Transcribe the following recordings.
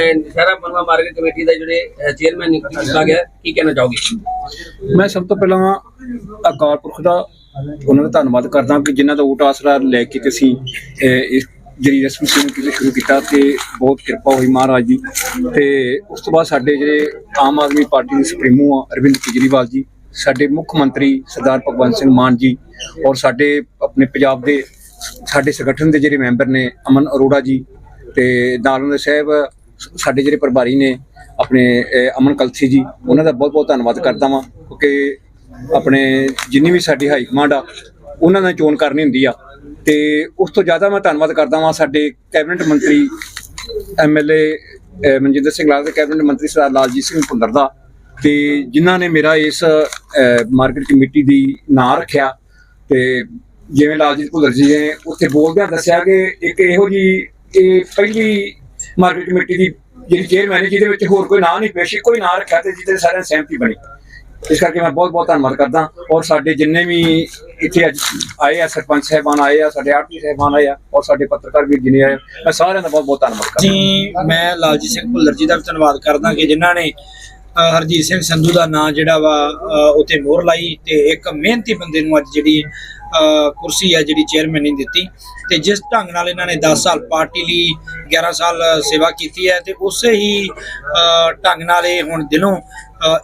ਸਾਰਾ ਬਨਵਾ market committee ਦਾ ਜਿਹੜੇ chairman ਨਿਯੁਕਤ ਕੀਤਾ ਗਿਆ, ਕੀ ਕਹਿਣਾ ਚਾਹੋਗੇ? ਮੈਂ ਸਭ ਤੋਂ ਪਹਿਲਾਂ ਅਕਾਲ ਪੁਰਖ ਦਾ ਉਹਨਾਂ ਦਾ ਧੰਨਵਾਦ ਕਰਦਾ ਕਿ ਜਿਨ੍ਹਾਂ ਦਾ ਊਟ ਆਸਰਾ ਲੈ ਕੇ ਅਸੀਂ ਇਸ ਜਿਹੜੀ ਰਸਮੀ ਕਮੇਟੀ ਸ਼ੁਰੂ ਕੀਤਾ ਤੇ ਬਹੁਤ ਕਿਰਪਾ ਹੋਈ ਮਹਾਰਾਜ ਦੀ। ਤੇ ਉਸ ਤੋਂ ਬਾਅਦ ਸਾਡੇ ਜਿਹੜੇ ਆਮ ਆਦਮੀ ਪਾਰਟੀ ਦੇ ਸੁਪਰੀਮੋ ਆ, ਅਰਵਿੰਦ ਕੇਜਰੀਵਾਲ ਜੀ, ਸਾਡੇ ਮੁੱਖ ਮੰਤਰੀ ਸਰਦਾਰ ਭਗਵੰਤ ਸਿੰਘ ਮਾਨ ਜੀ ਔਰ ਸਾਡੇ ਆਪਣੇ ਪੰਜਾਬ ਦੇ, ਸਾਡੇ ਸੰਗਠਨ ਦੇ ਜਿਹੜੇ ਮੈਂਬਰ ਨੇ ਅਮਨ ਅਰੋੜਾ ਜੀ ਤੇ ਨਾਲ ਉਹਨਾਂ ਦੇ ਸਾਹਿਬ ਸਾਡੇ ਜਿਹੜੇ ਪ੍ਰਭਾਰੀ ਨੇ, ਆਪਣੇ ਅਮਨ ਕਲਥੀ ਜੀ, ਉਹਨਾਂ ਦਾ ਬਹੁਤ ਬਹੁਤ ਧੰਨਵਾਦ ਕਰਦਾ ਵਾਂ, ਕਿਉਂਕਿ ਆਪਣੇ ਜਿੰਨੀ ਵੀ ਸਾਡੀ ਹਾਈ ਕਮਾਂਡ ਆ, ਉਹਨਾਂ ਨੇ ਚੋਣ ਕਰਨੀ ਹੁੰਦੀ ਆ। ਤੇ ਉਸ ਤੋਂ ਜ਼ਿਆਦਾ ਮੈਂ ਧੰਨਵਾਦ ਕਰਦਾ ਵਾਂ ਸਾਡੇ ਕੈਬਨਿਟ ਮੰਤਰੀ ਐਮਐਲਏ ਮਨਜਿੰਦਰ ਸਿੰਘ ਲਾਲ ਦੇ ਕੈਬਨਿਟ ਮੰਤਰੀ ਸਰਦਾਰ ਲਾਲਜੀਤ ਸਿੰਘ ਭੁੱਲਰ ਦਾ। ਤੇ ਜਿਨ੍ਹਾਂ ਨੇ ਮੇਰਾ ਇਸ ਮਾਰਕੀਟ ਕਮੇਟੀ ਦੀ ਨਾਂ ਰੱਖਿਆ, ਤੇ ਜਿਵੇਂ ਲਾਲਜੀਤ ਭੁੱਲਰ ਜੀ ਨੇ ਉੱਥੇ ਬੋਲਦਿਆਂ ਦੱਸਿਆ ਕਿ ਇੱਕ ਇਹੋ ਜੀ, ਇਹ ਪਹਿਲੀ ਮਾਰਕੀਟ ਕਮੇਟੀ ਦੀ ਜਿਹੜੀ ਚੇਅਰਮੈਨ ਜਿਹਦੇ ਵਿੱਚ ਹੋਰ ਕੋਈ ਨਾਂ ਨਹੀਂ ਪੇਸ਼ੀ ਕੋਈ ਨਾਂ ਰੱਖਿਆ ਤੇ ਜਿਹਦੇ ਸਾਰਿਆਂ ਸਹਿਮਤੀ ਬਣੀ ਇਸ ਕਰਕੇ ਮੈਂ ਬਹੁਤ ਬਹੁਤ ਧੰਨਵਾਦ ਕਰਦਾ ਔਰ ਸਾਡੇ ਜਿੰਨੇ ਵੀ ਇੱਥੇ ਅੱਜ ਆਏ ਆ ਸਰਪੰਚ ਸਾਹਿਬਾਨ ਆਏ ਆ ਸਾਡੇ ਆਰਟੀ ਸਾਹਿਬਾਨ ਆਏ ਆ ਔਰ ਸਾਡੇ ਪੱਤਰਕਾਰ ਵੀ ਜੀ ਆਏ ਆ। ਮੈਂ ਸਾਰਿਆਂ ਦਾ ਬਹੁਤ ਬਹੁਤ ਧੰਨਵਾਦ ਕਰਦਾ ਜੀ ਮੈਂ ਲਾਲਜੀਤ ਸਿੰਘ ਭੁੱਲਰ ਜੀ ਦਾ ਵੀ ਧੰਨਵਾਦ ਕਰਦਾ ਕਿ ਜਿਨ੍ਹਾਂ ਨੇ ਹਰਜੀਤ ਸਿੰਘ ਸੰਧੂ ਦਾ ਨਾਂ ਜਿਹੜਾ ਵਾ ਅ, ਉੱਥੇ ਮੋਹਰ ਲਾਈ ਤੇ ਇੱਕ ਮਿਹਨਤੀ ਬੰਦੇ ਨੂੰ ਅੱਜ ਜਿਹੜੀ ਕੁਰਸੀ ਹੈ ਜਿਹੜੀ ਚੇਅਰਮੈਨ ਨੇ ਦਿੱਤੀ ਤੇ ਜਿਸ ਢੰਗ ਨਾਲ ਇਹਨਾਂ ਨੇ 10 ਸਾਲ ਪਾਰਟੀ ਲਈ 11 ਸਾਲ ਸੇਵਾ ਕੀਤੀ ਹੈ ਤੇ ਉਸੇ ਹੀ ਅ, ਢੰਗ ਨਾਲ ਇਹ ਹੁਣ ਦਿਲੋਂ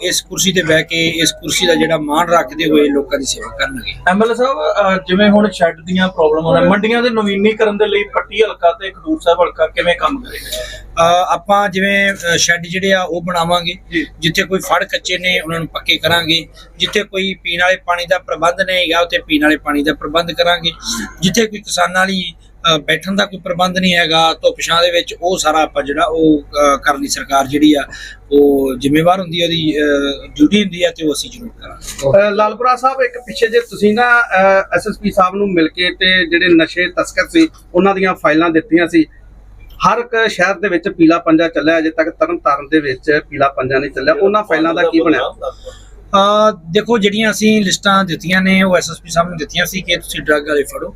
ਇਸ ਕੁਰਸੀ ਤੇ ਬਹਿ ਕੇ ਇਸ ਕੁਰਸੀ ਦਾ ਜਿਹੜਾ ਮਾਣ ਰੱਖਦੇ ਹੋਏ ਲੋਕਾਂ ਦੀ ਸੇਵਾ ਕਰਨਗੇ। ਐਮਐਲਏ ਸਾਹਿਬ ਅਹ ਜਿਵੇਂ ਹੁਣ ਸ਼ੈੱਡ ਦੀਆਂ ਪ੍ਰੋਬਲਮਾਂ ਨੇ ਮੰਡੀਆਂ ਦੇ ਨਵੀਨੀਕਰਨ ਦੇ ਲਈ ਪੱਟੀ ਹਲਕਾ ਤੇ ਖਡੂਰ ਸਾਹਿਬ ਹਲਕਾ ਕਿਵੇਂ ਕੰਮ ਕਰੇਗਾ ਅ, ਆਪਾਂ ਜਿਵੇਂ ਸ਼ੈੱਡ ਜਿਹੜੇ ਆ ਉਹ ਬਣਾਵਾਂਗੇ ਜਿੱਥੇ ਕੋਈ ਫੜ ਕੱਚੇ ਨੇ ਉਹਨਾਂ ਨੂੰ ਪੱਕੇ ਕਰਾਂਗੇ। ਜਿੱਥੇ ਕੋਈ ਪੀਣ ਵਾਲੇ ਪਾਣੀ ਦਾ ਪ੍ਰਬੰਧ ਨਹੀਂ ਹੈਗਾ ਉੱਥੇ ਪੀਣ ਵਾਲੇ ਪਾਣੀ ਦਾ ਪ੍ਰਬੰਧ ਕਰਾਂਗੇ। ਜਿੱਥੇ ਕੋਈ ਕਿਸਾਨਾਂ ਲਈ ਬੈਠਣ ਦਾ ਕੋਈ ਪ੍ਰਬੰਧ ਨਹੀਂ ਹੈਗਾ ਧੁੱਪ ਛਾਂ ਦੇ ਵਿੱਚ ਉਹ ਸਾਰਾ ਆਪਾਂ ਜਿਹੜਾ ਉਹ ਕਰਨ ਦੀ ਸਰਕਾਰ ਜਿਹੜੀ ਆ ਉਹ ਜ਼ਿੰਮੇਵਾਰ ਹੁੰਦੀ ਹੈ ਉਹਦੀ ਡਿਊਟੀ ਹੁੰਦੀ ਹੈ ਤੇ ਉਹ ਅਸੀਂ ਜ਼ਰੂਰ ਕਰਾਂਗੇ। ਲਾਲਪੁਰਾ ਸਾਹਿਬ ਇੱਕ ਪਿੱਛੇ ਜੇ ਤੁਸੀਂ ਨਾ ਐਸਐਸਪੀ ਸਾਹਿਬ ਨੂੰ ਮਿਲ ਕੇ ਤੇ ਜਿਹੜੇ ਨਸ਼ੇ ਤਸਕਰ ਸੀ ਉਹਨਾਂ ਦੀਆਂ ਫਾਈਲਾਂ ਦਿੱਤੀਆਂ ਸੀ ਹਰ ਇੱਕ ਸ਼ਹਿਰ ਦੇ ਵਿੱਚ ਪੀਲਾ ਪੰਜਾ ਚੱਲਿਆ ਅਜੇ ਤੱਕ ਤਰਨ ਤਾਰਨ ਦੇ ਵਿੱਚ ਪੀਲਾ ਪੰਜਾ ਨਹੀਂ ਚੱਲਿਆ ਉਹਨਾਂ ਫਾਈਲਾਂ ਦਾ ਕੀ ਬਣਿਆ? ਅ ਦੇਖੋ ਜਿਹੜੀਆਂ ਅਸੀਂ ਲਿਸਟਾਂ ਦਿੱਤੀਆਂ ਨੇ ਉਹ ਐਸਐਸਪੀ ਸਾਹਿਬ ਨੂੰ ਦਿੱਤੀਆਂ ਸੀ ਕਿ ਤੁਸੀਂ ਡਰੱਗ ਵਾਲੇ ਫੜੋ।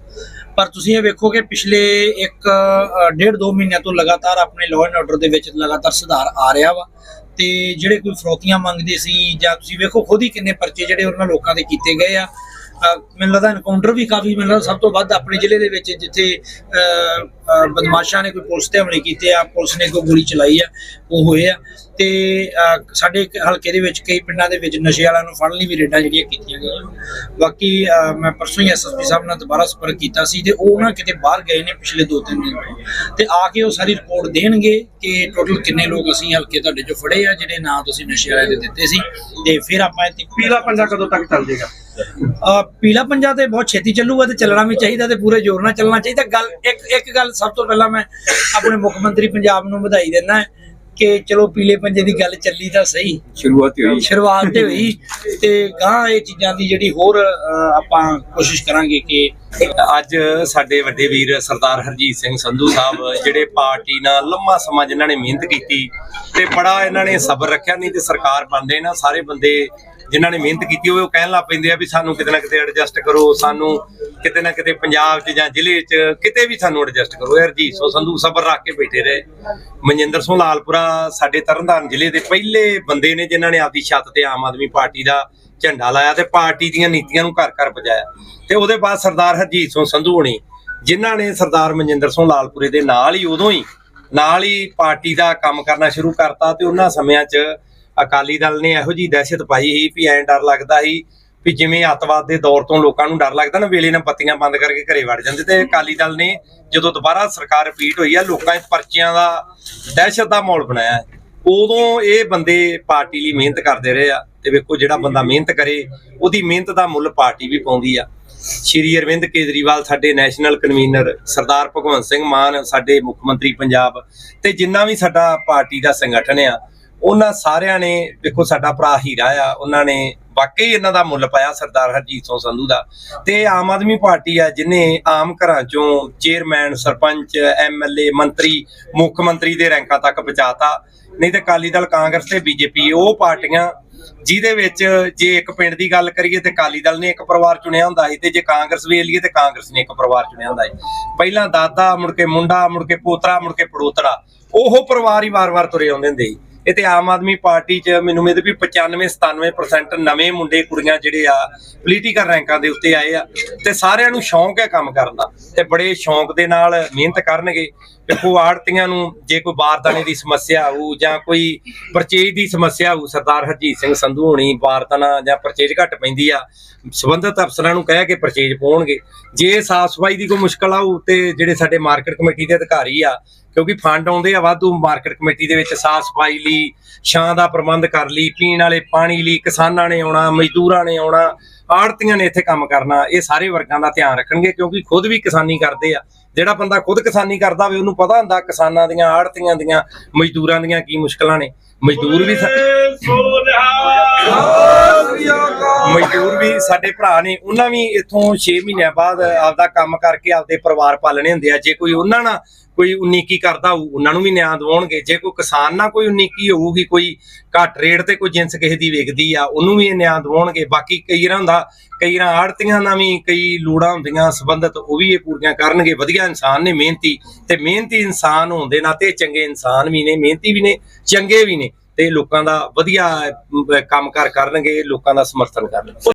ਪਰ ਤੁਸੀਂ ਇਹ ਵੇਖੋ ਕਿ ਪਿਛਲੇ ਇੱਕ ਡੇਢ ਦੋ ਮਹੀਨਿਆਂ ਤੋਂ ਲਗਾਤਾਰ ਆਪਣੇ ਲਾਅ ਐਂਡ ਆਰਡਰ ਦੇ ਵਿੱਚ ਲਗਾਤਾਰ ਸੁਧਾਰ ਆ ਰਿਹਾ ਵਾ। ਤੇ ਜਿਹੜੇ ਕੋਈ ਫਰੋਤੀਆਂ ਮੰਗਦੇ ਸੀ ਜਾਂ ਤੁਸੀਂ ਵੇਖੋ ਖੁਦ ਹੀ ਕਿੰਨੇ ਪਰਚੇ ਜਿਹੜੇ ਉਹਨਾਂ ਲੋਕਾਂ ਦੇ ਕੀਤੇ ਗਏ ਆ। ਮੈਨੂੰ ਲੱਗਦਾ ਐਨਕਾਊਂਟਰ ਵੀ ਕਾਫੀ ਮੈਨੂੰ ਲੱਗਦਾ ਸਭ ਤੋਂ ਵੱਧ ਆਪਣੇ ਜ਼ਿਲ੍ਹੇ ਦੇ ਵਿੱਚ ਜਿੱਥੇ ਬਦਮਾਸ਼ਾਂ ਨੇ ਕੋਈ ਪੁਲਿਸ ਤੇ ਹਮਲੇ ਕੀਤੇ ਆ, ਪੁਲਿਸ ਨੇ ਕੋਈ ਗੋਲੀ ਚਲਾਈ ਆ, ਉਹ ਹੋਏ ਆ। ਤੇ ਸਾਡੇ ਹਲਕੇ ਦੇ ਵਿੱਚ ਕਈ ਪਿੰਡਾਂ ਦੇ ਵਿੱਚ ਨਸ਼ੇ ਵਾਲਿਆਂ ਨੂੰ ਫੜਨ ਲਈ ਵੀ ਰੇਡਾਂ ਜਿਹੜੀਆਂ ਕੀਤੀਆਂ ਗਈਆਂ ਬਾਕੀ ਮੈਂ ਪਰਸੋਂ ਹੀ ਐਸਐਸਪੀ ਸਾਹਿਬ ਨਾਲ ਦੁਬਾਰਾ ਸੰਪਰਕ ਕੀਤਾ ਸੀ ਤੇ ਉਹ ਨਾ ਕਿਤੇ ਬਾਹਰ ਗਏ ਨੇ ਪਿਛਲੇ 2-3 ਦਿਨ ਤੋਂ। ਤੇ ਆ ਕੇ ਉਹ ਸਾਰੀ ਰਿਪੋਰਟ ਦੇਣਗੇ ਕਿ ਟੋਟਲ ਕਿੰਨੇ ਲੋਕ ਅਸੀਂ ਹਲਕੇ ਤੁਹਾਡੇ ਚੋਂ ਫੜੇ ਆ ਜਿਹੜੇ ਨਾਂ ਤੁਸੀਂ ਨਸ਼ੇ ਵਾਲਿਆਂ ਦੇ ਦਿੱਤੇ ਸੀ। ਤੇ ਫਿਰ ਆਪਾਂ ਇੱਥੇ ਪੀਲਾ ਪੰਜਾ ਕਦੋਂ ਤੱਕ ਚੱਲ ਅਹ ਪੀਲਾ ਪੰਜਾ ਤੇ ਬਹੁਤ ਛੇਤੀ ਚੱਲੂਗਾ ਤੇ ਚੱਲਣਾ ਵੀ ਚਾਹੀਦਾ ਤੇ ਪੂਰੇ ਜ਼ੋਰ ਨਾਲ ਚੱਲਣਾ ਚਾਹੀਦਾ। ਗੱਲ ਇੱਕ ਇੱਕ ਗੱਲ ਸਭ ਤੋਂ ਪਹਿਲਾਂ ਮੈਂ ਆਪਣੇ ਮੁੱਖ ਮੰਤਰੀ ਪੰਜਾਬ ਨੂੰ ਵਧਾਈ ਦਿੰਦਾ। ਹੈ ਕਿ ਚਲੋ ਪੀਲੇ ਪੰਜੇ ਦੀ ਗੱਲ ਚੱਲੀ ਤਾਂ ਸਹੀ। ਸ਼ੁਰੂਆਤ ਹੋਈ। ਸ਼ੁਰੂਆਤ ਤੇ ਹੋਈ ਤੇ ਗਾਂ ਇਹ ਚੀਜ਼ਾਂ ਦੀ ਜਿਹੜੀ ਹੋਰ ਆਪਾਂ ਕੋਸ਼ਿਸ਼ ਕਰਾਂਗੇ ਕਿ ਅੱਜ ਸਾਡੇ ਵੱਡੇ ਵੀਰ ਸਰਦਾਰ ਹਰਜੀਤ ਸਿੰਘ ਸੰਧੂ ਸਾਹਿਬ ਜਿਹੜੇ ਪਾਰਟੀ ਨਾਲ ਲੰਮਾ ਸਮਾਂ ਜਿਨ੍ਹਾਂ ਨੇ ਮਿਹਨਤ ਕੀਤੀ ਤੇ ਬੜਾ ਇਹਨਾਂ ਨੇ ਸਬਰ ਰੱਖਿਆ ਨਹੀਂ ਤੇ ਸਰਕਾਰ ਬਣਦੇ ਨਾ ਸਾਰੇ ਬੰਦੇ ਜਿਨ੍ਹਾਂ ਨੇ ਮਿਹਨਤ ਕੀਤੀ ਹੋਵੇ, ਉਹ ਕਹਿਣ ਲੱਗ ਪੈਂਦੇ ਆ ਵੀ ਸਾਨੂੰ ਕਿਤੇ ਨਾ ਕਿਤੇ ਐਡਜਸਟ ਕਰੋ, ਸਾਨੂੰ ਕਿਤੇ ਨਾ ਕਿਤੇ ਪੰਜਾਬ 'ਚ ਜਾਂ ਜ਼ਿਲ੍ਹੇ 'ਚ ਕਿਤੇ ਵੀ ਸਾਨੂੰ ਐਡਜਸਟ ਕਰੋ। ਇਹ ਹਰਜੀਤ ਸਿੰਘ ਸੰਧੂ ਸਬਰ ਰੱਖ ਕੇ ਬੈਠੇ ਰਹੇ। ਮਨਜਿੰਦਰ ਸਿੰਘ ਲਾਲਪੁਰਾ ਸਾਡੇ ਤਰਨਤਾਰਨ ਜ਼ਿਲ੍ਹੇ ਦੇ ਪਹਿਲੇ ਬੰਦੇ ਨੇ ਜਿਨ੍ਹਾਂ ਨੇ ਆਪਦੀ ਛੱਤ ਤੇ ਆਮ ਆਦਮੀ ਪਾਰਟੀ ਦਾ ਝੰਡਾ ਲਾਇਆ ਤੇ ਪਾਰਟੀ ਦੀਆਂ ਨੀਤੀਆਂ ਨੂੰ ਘਰ ਘਰ ਪਹੁੰਚਾਇਆ ਤੇ ਉਹਦੇ ਬਾਅਦ ਸਰਦਾਰ ਹਰਜੀਤ ਸਿੰਘ ਸੰਧੂ ਹੋਣੀ, ਜਿਨ੍ਹਾਂ ਨੇ ਸਰਦਾਰ ਮਨਜਿੰਦਰ ਸਿੰਘ ਲਾਲਪੁਰੇ ਦੇ ਨਾਲ ਹੀ ਉਦੋਂ ਹੀ, ਨਾਲ ਹੀ ਪਾਰਟੀ ਦਾ ਕੰਮ ਕਰਨਾ ਸ਼ੁਰੂ ਕਰਤਾ ਤੇ ਉਹਨਾਂ ਸਮਿਆਂ 'ਚ ਅਕਾਲੀ ਦਲ ਨੇ ਇਹੋ ਜੀ ਦਹਿਸ਼ਤ ਪਾਈ ਸੀ ਵੀ ਐਂ ਡਰ ਲੱਗਦਾ ਸੀ ਵੀ ਜਿਵੇਂ ਅੱਤਵਾਦ ਦੇ ਦੌਰ ਤੋਂ ਲੋਕਾਂ ਨੂੰ ਡਰ ਲੱਗਦਾ ਨਾ, ਵੇਲੇ ਨਾਲ ਬੱਤੀਆਂ ਬੰਦ ਕਰਕੇ ਘਰੇ ਵੜ ਜਾਂਦੇ ਤੇ ਅਕਾਲੀ ਦਲ ਨੇ ਜਦੋਂ ਦੁਬਾਰਾ ਸਰਕਾਰ ਰਿਪੀਟ ਹੋਈ ਆ, ਲੋਕਾਂ 'ਚ ਪਰਚੀਆਂ ਦਾ, ਦਹਿਸ਼ਤ ਦਾ ਮਾਹੌਲ ਬਣਾਇਆ। ਉਦੋਂ ਇਹ ਬੰਦੇ ਪਾਰਟੀ ਲਈ ਮਿਹਨਤ ਕਰਦੇ ਰਹੇ ਆ ਤੇ ਵੇਖੋ ਜਿਹੜਾ ਬੰਦਾ ਮਿਹਨਤ ਕਰੇ, ਉਹਦੀ ਮਿਹਨਤ ਦਾ ਮੁੱਲ ਪਾਰਟੀ ਵੀ ਪਾਉਂਦੀ ਆ। ਸ਼੍ਰੀ ਅਰਵਿੰਦ ਕੇਜਰੀਵਾਲ ਸਾਡੇ ਨੈਸ਼ਨਲ ਕਨਵੀਨਰ, ਸਰਦਾਰ ਭਗਵੰਤ ਸਿੰਘ ਮਾਨ, ਸਾਡੇ ਮੁੱਖ ਮੰਤਰੀ ਪੰਜਾਬ ਤੇ ਜਿੰਨਾ ਵੀ ਸਾਡਾ ਪਾਰਟੀ ਦਾ ਸੰਗਠਨ ਆ ਉਹਨਾਂ ਸਾਰਿਆਂ ਨੇ, ਦੇਖੋ ਸਾਡਾ ਭਰਾ ਹੀਰਾ ਆ, ਉਹਨਾਂ ਨੇ ਵਾਕਈ ਇਹਨਾਂ ਦਾ ਮੁੱਲ ਪਾਇਆ ਸਰਦਾਰ ਹਰਜੀਤ ਸਿੰਘ ਸੰਧੂ ਦਾ। ਤੇ ਆਮ ਆਦਮੀ ਪਾਰਟੀ ਆ ਜਿਨੇ ਆਮ ਘਰਾਂ ਚੋਂ ਚੇਅਰਮੈਨ ਸਰਪੰਚ ਐਮਐਲਏ ਮੰਤਰੀ, ਮੁੱਖ ਮੰਤਰੀ ਦੇ ਰੈਂਕਾਂ ਤੱਕ ਪਹੁੰਚਾਤਾ, ਨਹੀਂ ਤੇ ਅਕਾਲੀ ਦਲ, ਕਾਂਗਰਸ ਤੇ ਬੀਜੇਪੀ, ਉਹ ਪਾਰਟੀਆਂ ਜਿਹਦੇ ਵਿੱਚ ਜੇ ਇੱਕ ਪਿੰਡ ਦੀ ਗੱਲ ਕਰੀਏ ਤੇ ਅਕਾਲੀ ਦਲ ਨੇ ਇੱਕ ਪਰਿਵਾਰ ਚੁਣਿਆ ਹੁੰਦਾ ਸੀ ਤੇ ਜੇ ਕਾਂਗਰਸ ਵੇਖ ਲਈਏ ਤੇ ਕਾਂਗਰਸ ਨੇ ਇੱਕ ਪਰਿਵਾਰ ਚੁਣਿਆ ਹੁੰਦਾ ਸੀ। ਪਹਿਲਾਂ ਦਾਦਾ ਮੁੜ ਕੇ ਮੁੰਡਾ, ਮੁੜ ਕੇ ਪੋਤਰਾ, ਮੁੜ ਕੇ ਪੜੋਤਰਾ ਉਹ ਪਰਿਵਾਰ ਹੀ ਵਾਰ-ਵਾਰ ਤੁਰੇ ਆਉਂਦੇ ਹੁੰਦੇ ਸੀ। ਇਹ ਤੇ ਆਮ ਆਦਮੀ ਪਾਰਟੀ 'ਚ ਮੈਨੂੰ ਉਮੀਦ ਵੀ 95 97% ਨਵੇਂ ਮੁੰਡੇ, ਕੁੜੀਆਂ ਜਿਹੜੇ ਆ ਪੋਲੀਟੀਕਲ ਰੈਂਕਾਂ ਦੇ ਉੱਤੇ ਆਏ ਆ ਤੇ ਸਾਰਿਆਂ ਨੂੰ ਸ਼ੌਂਕ ਹੈ ਕੰਮ ਕਰਨ ਦਾ ਤੇ ਬੜੇ ਸ਼ੌਂਕ ਦੇ ਨਾਲ ਮਿਹਨਤ ਕਰਨਗੇ। ਦੇਖੋ, ਆੜਤੀਆਂ ਨੂੰ ਜੇ ਕੋਈ ਬਾਰਦਾਨੇ ਦੀ ਸਮੱਸਿਆ ਹੋਊ ਜਾਂ ਕੋਈ ਪਰਚੇਜ ਦੀ ਸਮੱਸਿਆ ਹੋਊ ਸਰਦਾਰ ਹਰਜੀਤ ਸਿੰਘ ਸੰਧੂ ਹੋਣੀ ਬਾਰਦਾਨਾ ਜਾਂ ਪਰਚੇਜ ਘੱਟ ਪੈਂਦੀ ਆ, ਸਬੰਧਤ ਅਫਸਰਾਂ ਨੂੰ ਕਹਿ ਕੇ ਪਰਚੇਜ ਪਾਉਣਗੇ। ਜੇ ਸਾਫ਼ ਸਫ਼ਾਈ ਦੀ ਕੋਈ ਮੁਸ਼ਕਲ ਆਊ ਤੇ ਜਿਹੜੇ ਸਾਡੇ ਮਾਰਕੀਟ ਕਮੇਟੀ ਦੇ ਅਧਿਕਾਰੀ ਆ ਕਿਉਂਕਿ ਫੰਡ ਆਉਂਦੇ ਆ ਵਾਧੂ ਮਾਰਕੀਟ ਕਮੇਟੀ ਦੇ ਵਿੱਚ ਸਾਫ਼ ਸਫ਼ਾਈ ਲਈ ਛਾਂ ਦਾ ਪ੍ਰਬੰਧ ਕਰ ਲਈ ਪੀਣ ਵਾਲੇ ਪਾਣੀ ਲਈ ਕਿਸਾਨਾਂ ਨੇ ਆਉਣਾ ਮਜ਼ਦੂਰਾਂ ਨੇ ਆਉਣਾ ਆੜਤੀਆਂ ਨੇ ਇੱਥੇ ਕੰਮ ਕਰਨਾ ਇਹ ਸਾਰੇ ਵਰਗਾਂ ਦਾ ਧਿਆਨ ਰੱਖਣਗੇ ਕਿਉਂਕਿ ਖੁਦ ਵੀ ਕਿਸਾਨੀ ਕਰਦੇ ਆ। ਜਿਹੜਾ ਬੰਦਾ ਖੁਦ ਕਿਸਾਨੀ ਕਰਦਾ ਹੋਵੇ ਉਹਨੂੰ ਪਤਾ ਹੁੰਦਾ ਕਿਸਾਨਾਂ ਦੀਆਂ ਆੜਤੀਆਂ ਦੀਆਂ ਮਜ਼ਦੂਰਾਂ ਦੀਆਂ ਕੀ ਮੁਸ਼ਕਲਾਂ ਨੇ। ਮਜ਼ਦੂਰ ਵੀ ਸਾ- ਮਜ਼ਦੂਰ ਵੀ ਸਾਡੇ ਭਰਾ ਨੇ, ਉਹਨਾਂ ਵੀ ਇੱਥੋਂ 6 ਮਹੀਨਿਆਂ ਬਾਅਦ ਆਪਦਾ ਕੰਮ ਕਰਕੇ ਆਪਦੇ ਪਰਿਵਾਰ ਪਾਲਣੇ ਹੁੰਦੇ ਆ। ਜੇ ਕੋਈ ਉਹਨਾਂ ਨਾਲ ਕੋਈ ਉਨੀਕੀ ਕਰਦਾ ਹੋਊ, ਉਹਨਾਂ ਨੂੰ ਵੀ ਨਿਆਂ ਦਿਵਾਉਣਗੇ। ਜੇ ਕੋਈ ਕਿਸਾਨ ਨਾਲ ਕੋਈ ਉਨੀਕੀ ਹੋਊਗੀ, ਕੋਈ ਘੱਟ ਰੇਟ ਤੇ ਕੋਈ ਜਿੰਸ ਕਿਸੇ ਦੀ ਵਿਕਦੀ ਆ, ਉਹਨੂੰ ਵੀ ਇਹ ਨਿਆਂ ਦਿਵਾਉਣਗੇ। ਬਾਕੀ ਕਈ ਵਾਰ ਹੁੰਦਾ, ਕਈ ਵਾਰ ਆੜਤੀਆਂ ਨਾਲ ਵੀ ਕਈ ਲੋੜਾਂ ਹੁੰਦੀਆਂ, ਸੰਬੰਧਤ ਉਹ ਵੀ ਇਹ ਪੂਰੀਆਂ ਕਰਨਗੇ। ਵਧੀਆ ਇਨਸਾਨ ਨੇ, ਮਿਹਨਤੀ ਤੇ ਮਿਹਨਤੀ ਇਨਸਾਨ ਹੋਣ ਦੇ ਨਾਤੇ ਚੰਗੇ ਇਨਸਾਨ ਵੀ ਨੇ, ਮਿਹਨਤੀ ਵੀ ਨੇ, ਚੰਗੇ ਵੀ ਨੇ। ਤੇ ਲੋਕਾਂ ਦਾ ਵਧੀਆ ਅਮ, ਕੰਮਕਾਰ ਕਰਨਗੇ ਲੋਕਾਂ ਦਾ ਸਮਰਥਨ ਕਰਨਗੇ।